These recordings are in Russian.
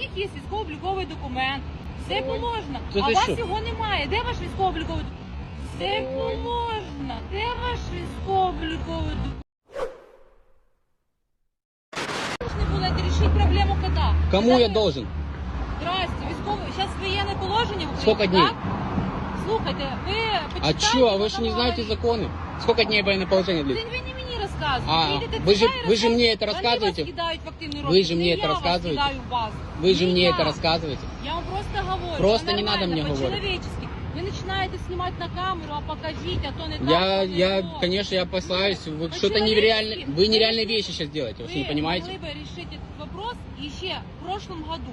всіх є військово-обліковий документ. Все можна. Це а ти у вас що? його немає. Де ваш військово-обліковий документ? Все можна. Де ваш військово-обліковий документ? Должны були это решить проблему когда? Кому Когда я ви- должен? Здрасте, військове. Зараз воєнне положення в Україні, Сколько дней? так? Слухайте, ви А почитайте, чё, а вы же не потом знаете говорите. законы? Сколько дней военное положение Це длится? ви не мені розказуєте. А, Їдете ви ж- туди і ви ж мені розказуєте. це розказуєте? Вони вас кидають в активний Ви розшук. ж мені Не це я вас розказуєте? кидаю в базу. Вы же Не мне я. это рассказываете. Я вам просто говорю. Просто це не надо нормально, мне говорить. по-человечески. Ви починаєте знімати на камеру, а покажіть, а то не так. Я, то не я, то. конечно, я послаюсь. Вы По что-то нереальное, вы нереальные вещи сейчас делаете, вы что, не понимаете? могли бы решить этот вопрос еще в прошлом году.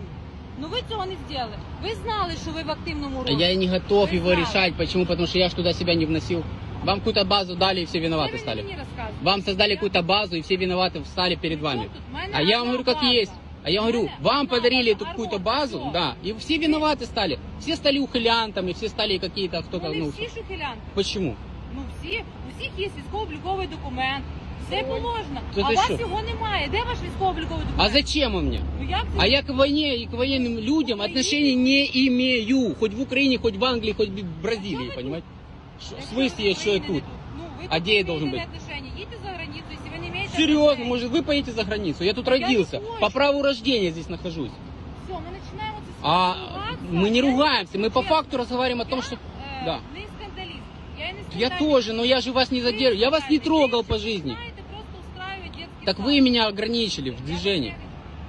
Но ви цього не сделали. Ви знали, що ви в активному А розшуку. Я не готов Вы его знали. решать. Почему? Потому что я ж туда себя не вносил. Вам какую-то базу дали и все Це ви виноваты не стали. мені розказуєте. Вам создали Я- какую-то базу и все виноваты встали перед вами. Що тут? В мене А я вам одна говорю, как база. есть. А я В говорю, мене вам одна подарили база, эту какую-то Армон, базу, всё. да, и все виноваты стали. Все стали ухилянтами, все стали какие-то, кто Ну, как, не ну, всі шухелянти. почему? Ну всі, у всіх є військово-обліковий документ. Все можна. Це а ти у вас що? його немає. Де ваш військово-обліковий документ? А зачем он мне? Ну як це? А я к войне и к военным людям отношения не имею. Хоть в Украине, хоть в Англии, хоть в Бразилии, понимаете? В смысле, я что я тут? Ну, вы А где я должен быть? отношения. Едьте за границу, если вы не имеете Серьезно, отношения. может вы поедете за границу? Я тут Я не родился. хочу. По праву рождения здесь нахожусь. Все, мы начинаем вот здесь А ругаться. мы не Я ругаемся, мы по честно, факту разговариваем о том, я, что... э, Да. не скандалист. Я и не Я скандалист. тоже, но я же вас не Вы задерживаю. Я вас не скандалист. трогал по жизни. начинаете просто устраивать детский Так сад. вы меня ограничили в Я движении.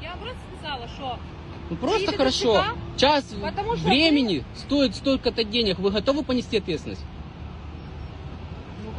Я вам просто сказала, что Ну просто хорошо. Час Потому что времени стоит столько-то денег. Вы готовы понести ответственность?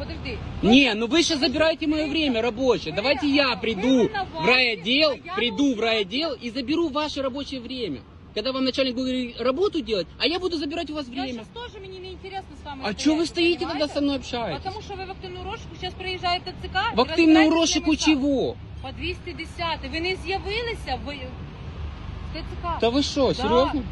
Ну подожди. Не, ну вы сейчас забираете мое время рабочее. Вы- Давайте я вы приду виноваты, в райотдел, а я приду в должна- райотдел и заберу ваше рабочее время. Когда вам начальник будет говорить работу делать, а я буду забирать у вас Я время. сейчас тоже мне не интересно с вами А стоять, что вы вы стоите тогда понимаете? со мной общаетесь? Потому что вы в активну розшуку, сейчас приїжджає ТЦК. В і активному розбираєтесь з розшуку ними сам. чего? По 210. Ви не з'явилися в в ТЦК. Да вы что, Да. серьезно?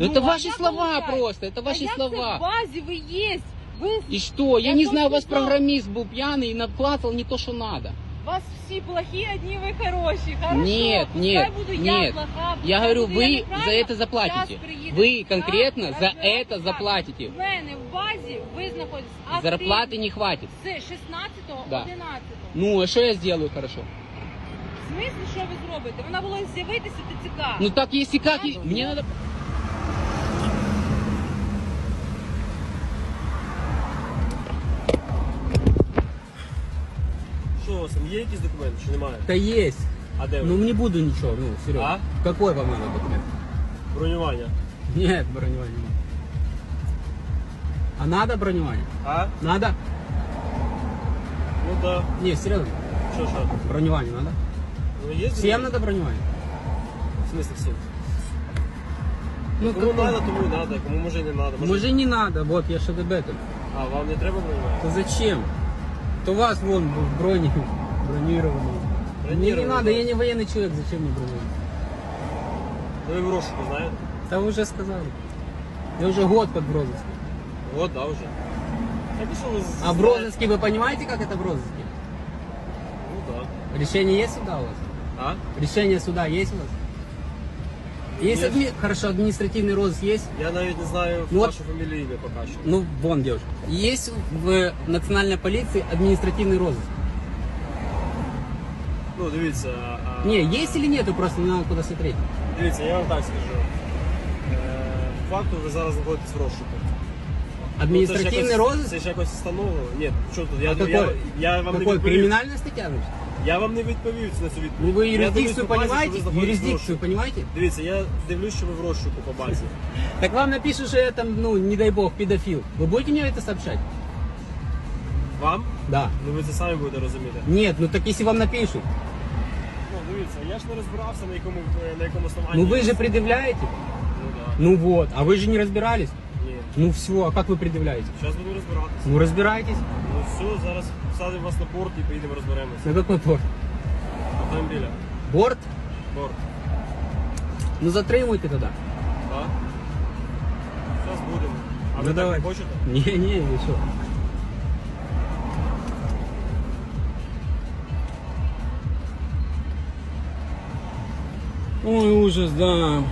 Ну, это а ваши я слова получаю. просто, это ваши а як слова. Це в базі ви є. Ви, И что? Я Я не только знаю, у вас знала. программист был пьяный и наклацал не то, что надо. вас всі плохі, одні ви хороші. Хорошо, Нет, пускай нет, буду я нет. плоха, пускай Я говорю, буду вы неправильна, за это щас заплатите. приїде Вы ТЦК, конкретно за розберетеся. это заплатите. В мене в базі ви знаходитесь Зарплаты не хватит. З 16-го, Да. 11-го. Ну, а что я сделаю хорошо? В смислі, що ви зробите? Вона була з'явитися ТЦК. Ну так, если как, Надо. мне надо... Що у вас там є якісь документи чи немає? Да есть. А де Ну, ви? не буду ничего, ну, Серега. А? Какой вам надо документ? Бронювання. Нет, броневание. А надо броневание? А? Надо? Ну да. Не, серьезно, Що, що? броневание надо? Ну є Всем надо броневание? В смысле всім? Ну, Кому какой? надо, тому і надо, кому може і не надо. Може... Може не надо, вот я ШДБ тут. А, вам не треба бронювання? То зачем? То у вас вон в броне бронированный. Мне не Бронированный, надо, да. я не военный человек, зачем мне бронировать? Ну ви в розшуку знаєте? Да вы уже сказали. Я уже год под в розыске. От, да, вже. Так і що ви з- А в знаєте? розыске вы понимаете, как это в розыске? Ну да. Решение есть суда у вас? А? Решение суда есть у вас? Есть Есть. адми- Хорошо, административный розыск есть? Я навіть не знаю Ну, от- вашу фамілію ім'я поки що. Ну, вон девушка. Есть в национальной полиции административный розыск? Ну, дивіться, а... Не, есть или нету, просто не надо куда смотреть. дивіться, я вам так скажу. Е, по факту ви зараз знаходитесь в розшуку. Административный Ну, це ж якось- розыск? Це ж якось встановлено. Ні, що тут? Я, А я, какой? я, вам не Какой? відповів. Криминальная статья, значит? Я вам не відповів на цю відповідь. Ну вы Я юрисдикцию дивлюсь по базі, що понимаете? ви знаходитесь в Юрисдикцию розшуку. понимаете? Дивіться, я дивлюсь, що ви в розшуку по базі. Так вам напишут, что я там, ну, не дай бог, педофил. Вы будете мне это сообщать? Вам? Да. Ну ви це самі будете розуміти. Нет, ну так если вам напишут. Ну, дивіться, я ж не розбирався на якому на якому основанні. Ну вы же предъявляете. Ну да. Ну вот, а вы же не разбирались. Ні. Ну все, а как вы предъявляете? Зараз буду розбиратися. Ну разбирайтесь. Ну все, зараз садимо вас на борт і поїдемо розберемося. На какой борт? Автомобіля. Борт? Борт. Ну затримуйте тогда. Так? Зараз будемо. А Ну, ви так давай. не хочете? Не, не, не Ой, ужас, да.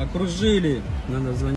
Окружили. Надо звонить.